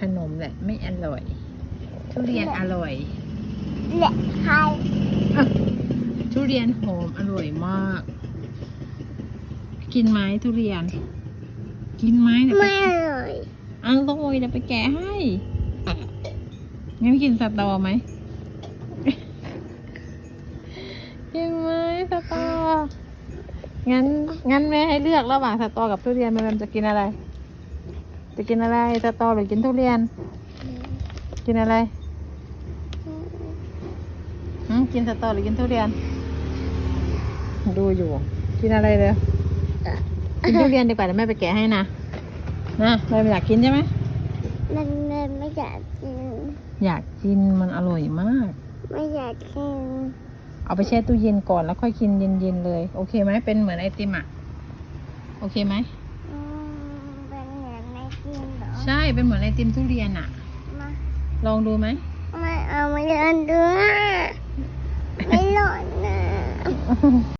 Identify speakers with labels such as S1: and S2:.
S1: ขนมแหละไม่อร่อย ทุเรียนอร่อย
S2: เละใคร
S1: ทุเรียนหอมอร่อยมาก กินไหมทุเรียน กินไหมเดี๋ยวไป
S2: ไม่อร่อย
S1: อังโอยเดี๋ยวไปแกะให้งั้นกินสตอไหมกินไหมสตองั้นงั้นแม่ให้เลือกระหว่างสตอกับทุเรียนแม่จะกินอะไร จะกินอะไรสตอหรือกินทุเรียน กินอะไรหืมกินสตอหรือกินทุเรียน ดูอยู่ กินอะไรเลยกินทุเรียนดีกว่าเดี๋ยวแม่ไปแกะให้นะนะแม่อยากกินใช่ไหม
S2: มันมันไม่อยากกิน
S1: อยากกินมันอร่อยมาก
S2: ไม่อยากกิน
S1: เอาไปแช่ตู้เย็นก่อนแล้วค่อยกินเย็นๆเลย โอเคไหมเป็นเหมือนไอติมอะ โอเคไหม
S2: อืมเป็นเห มือนในกินเหรอ
S1: ใช่เป็นเหมือนไอติมทุเรียนอะ
S2: มา
S1: ลองดูไหม
S2: ไม่เอาไม่เดินด้วยไม่หล่อนนะ